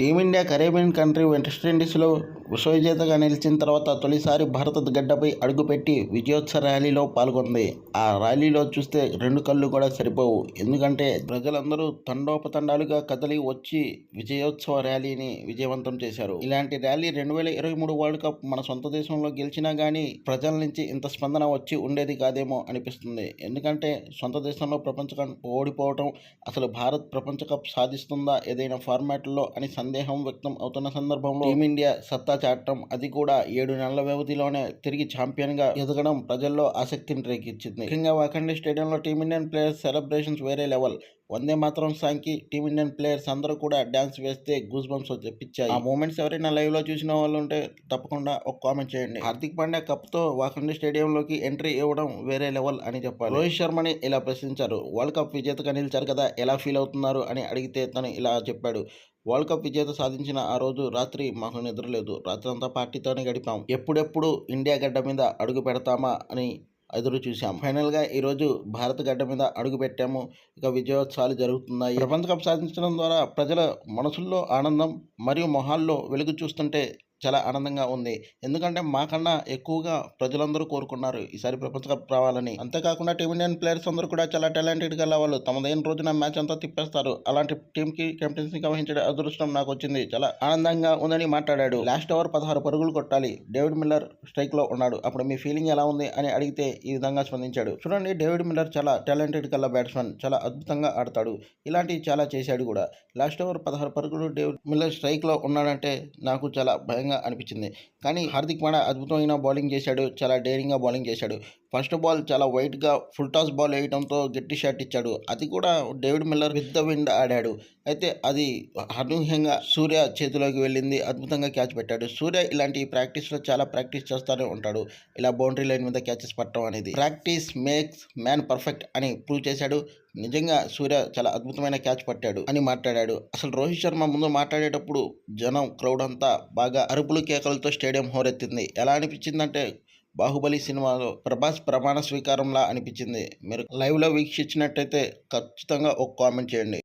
Team India Caribbean country వెస్టిండీస్లో విశ్వవిజేతగా నిలిచిన తర్వాత తొలిసారి భారత గడ్డపై అడుగుపెట్టి విజయోత్సవ ర్యాలీలో పాల్గొంది. ఆ ర్యాలీలో చూస్తే రెండు కళ్ళు కూడా సరిపోవు. ఎందుకంటే ప్రజలందరూ తండోపతండాలుగా కదలి వచ్చి విజయోత్సవ ర్యాలీని విజయవంతం చేశారు. ఇలాంటి ర్యాలీ రెండు వేల ఇరవై మూడు వరల్డ్ కప్ మన సొంత దేశంలో గెలిచినా కానీ ప్రజల నుంచి ఇంత స్పందన వచ్చి ఉండేది కాదేమో అనిపిస్తుంది. ఎందుకంటే సొంత దేశంలో ప్రపంచ కప్ ఓడిపోవటం అసలు భారత్ ప్రపంచ కప్ సాధిస్తుందా ఏదైనా ఫార్మాట్లో అని సందేహం వ్యక్తం అవుతున్న సందర్భంలో టీమిండియా సత్తా చాటం. అది కూడా ఏడు నెలల వ్యవధిలోనే తిరిగి ఛాంపియన్గా ఎదగడం ప్రజల్లో ఆసక్తిని రేకెత్తింది. ముఖ్యంగా వాకండే స్టేడియంలో టీమిండియన్ ప్లేయర్స్ సెలబ్రేషన్స్ వేరే లెవెల్. వందే మాత్రం సాంగ్కి టీమిండియన్ ప్లేయర్స్ అందరూ కూడా డ్యాన్స్ వేస్తే గూస్ బంప్స్ తెప్పించాయి. ఆ మూమెంట్స్ ఎవరైనా లైవ్లో చూసిన వాళ్ళు ఉంటే తప్పకుండా ఒక కామెంట్ చేయండి. హార్దిక్ పాండ్యా కప్తో స్టేడియంలోకి ఎంట్రీ ఇవ్వడం వేరే లెవెల్ అని చెప్పాలి. రోహిత్ శర్మని ఇలా ప్రశ్నించారు. వరల్డ్ కప్ విజేతగా నిలిచారు కదా ఎలా ఫీల్ అవుతున్నారు అని అడిగితే తను ఇలా చెప్పాడు. వరల్డ్ కప్ విజేత సాధించిన ఆ రోజు రాత్రి మాకు నిద్రలేదు. రాత్రంతా పార్టీతోనే గడిపాం. ఎప్పుడెప్పుడు ఇండియా గడ్డ మీద అడుగు పెడతామా అని ఎదురు చూసాం ఫైనల్గా ఈరోజు భారత గడ్డ మీద అడుగుపెట్టాము ఇక విజయోత్సవాలు జరుగుతున్నాయి. ప్రపంచ కప్ సాధించడం ద్వారా ప్రజల మనసుల్లో ఆనందం మరియు మొహాల్లో వెలుగు చూస్తుంటే చాలా ఆనందంగా ఉంది. ఎందుకంటే మాకన్నా ఎక్కువగా ప్రజలందరూ కోరుకున్నారు ఈసారి ప్రపంచ కప్ రావాలని. అంతేకాకుండా టీమిండియన్ ప్లేయర్స్ అందరూ కూడా చాలా టాలెంటెడ్గా వాళ్ళు తమదైన రోజున మ్యాచ్ అంతా తిప్పేస్తారు. అలాంటి టీంకి కెప్టెన్సీ వహించడం అదృష్టం నాకు వచ్చింది చాలా ఆనందంగా ఉందని మాట్లాడాడు. లాస్ట్ ఓవర్ పదహారు పరుగులు కొట్టాలి. డేవిడ్ మిల్లర్ స్ట్రైక్లో ఉన్నాడు. అప్పుడు మీ ఫీలింగ్ ఎలా ఉంది అని అడిగితే ఈ విధంగా స్పందించాడు. చూడండి డేవిడ్ మిల్లర్ చాలా టాలెంటెడ్ గల బ్యాట్స్మెన్. చాలా అద్భుతంగా ఆడతాడు. ఇలాంటివి చాలా చేశాడు కూడా. లాస్ట్ ఓవర్ పదహారు పరుగులు డేవిడ్ మిల్లర్ స్ట్రైక్లో ఉన్నాడంటే నాకు చాలా భయంగా అనిపించింది. కానీ హార్దిక్ పాండ్యా అద్భుతమైన బౌలింగ్ చేశాడు. చాలా డేరింగ్గా బౌలింగ్ చేశాడు. ఫస్ట్ బాల్ చాలా వైట్గా ఫుల్ టాస్ బాల్ వేయడంతో గట్టి షాట్ ఇచ్చాడు. అది కూడా David Miller with the wind ఆడాడు. అయితే అది అనూహ్యంగా సూర్య చేతిలోకి వెళ్ళింది. అద్భుతంగా క్యాచ్ పెట్టాడు. సూర్య ఇలాంటి ప్రాక్టీస్లో చాలా ప్రాక్టీస్ చేస్తూనే ఉంటాడు. ఇలా బౌండరీ లైన్ మీద క్యాచెస్ పట్టడం అనేది ప్రాక్టీస్ మేక్స్ మ్యాన్ పర్ఫెక్ట్ అని ప్రూవ్ చేశాడు. నిజంగా సూర్య చాలా అద్భుతమైన క్యాచ్ పట్టాడు అని మాట్లాడాడు. అసలు రోహిత్ శర్మ ముందు మాట్లాడేటప్పుడు జనం క్రౌడ్ అంతా బాగా అరుపులు కేకలతో స్టేడియం హోరెత్తింది. ఎలా అనిపించిందంటే బాహుబలి సినిమాలో ప్రభాస్ ప్రమాణ స్వీకారంలా అనిపించింది. మీరు లైవ్లో వీక్షించినట్టయితే ఖచ్చితంగా ఒక కామెంట్ చేయండి.